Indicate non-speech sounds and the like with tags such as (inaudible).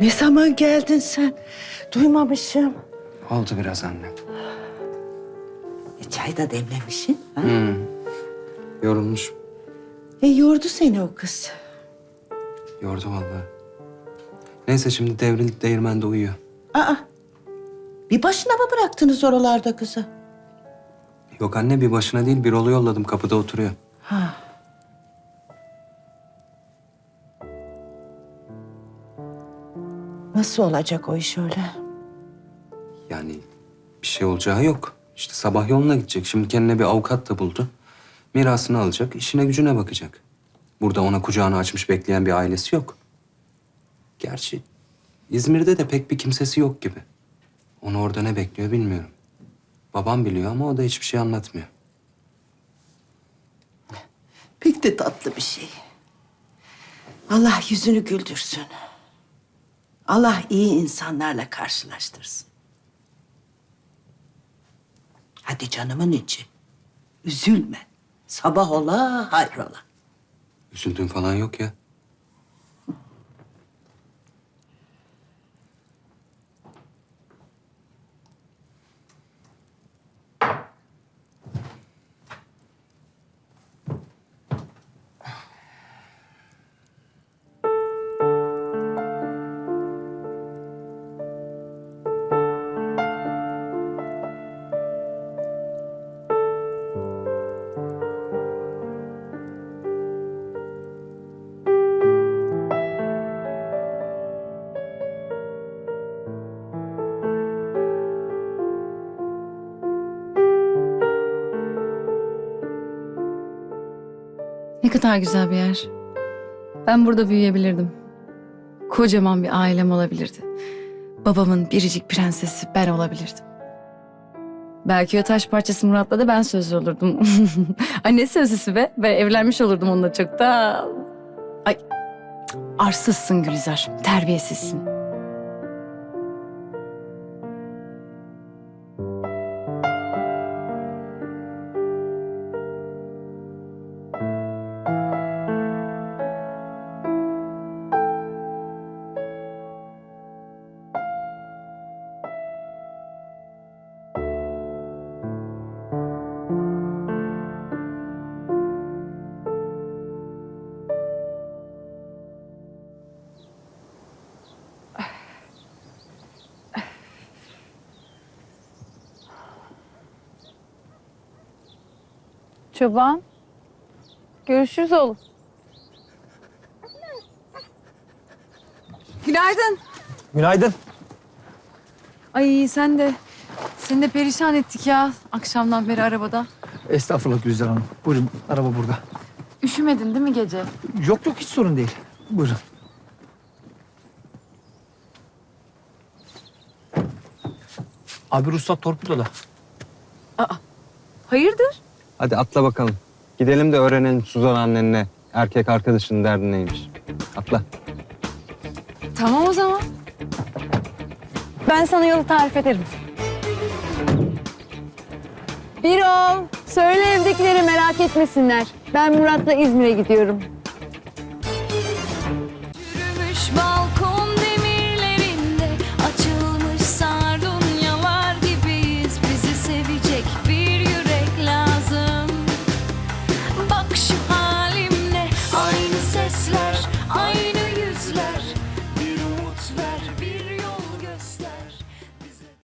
Ne zaman geldin sen? Duymamışım. Oldu biraz anne. E, çay da demlemişsin. Ha? Hmm. Yorulmuş. E, yordu seni o kız. Yordu vallahi. Neyse şimdi devrildi değirmende uyuyor. Aa, bir başına mı bıraktınız oralarda kızı? Yok anne bir başına değil bir rolu yolladım kapıda oturuyor. Ha. Nasıl olacak o iş öyle? Yani bir şey olacağı yok. İşte sabah yoluna gidecek. Şimdi kendine bir avukat da buldu. Mirasını alacak, işine gücüne bakacak. Burada ona kucağını açmış bekleyen bir ailesi yok. Gerçi İzmir'de de pek bir kimsesi yok gibi. Onu orada ne bekliyor bilmiyorum. Babam biliyor ama o da hiçbir şey anlatmıyor. Pek de tatlı bir şey. Allah yüzünü güldürsün. Allah iyi insanlarla karşılaştırsın. Hadi canımın içi. Üzülme. Sabah ola, hayrola. Üzüldüğün falan yok ya. Ne kadar güzel bir yer. Ben burada büyüyebilirdim. Kocaman bir ailem olabilirdi. Babamın biricik prensesi ben olabilirdim. Belki o taş parçası Murat'la da ben sözlü olurdum. (laughs) Ay ne sözlüsü be? Ben evlenmiş olurdum onunla çok da. Ay arsızsın Gülizar. Terbiyesizsin. Çoban. Görüşürüz oğlum. Günaydın. Günaydın. Ay sen de. Seni de perişan ettik ya akşamdan beri arabada. Estağfurullah Gülizar Hanım. Buyurun araba burada. Üşümedin değil mi gece? Yok yok hiç sorun değil. Buyurun. Abi ruhsat torpidoda. Hayırdır? Hadi atla bakalım. Gidelim de öğrenelim Suzan annenle erkek arkadaşının derdi neymiş. Atla. Tamam o zaman. Ben sana yolu tarif ederim. Bir ol. Söyle evdekileri merak etmesinler. Ben Murat'la İzmir'e gidiyorum. Yürümüş balkon.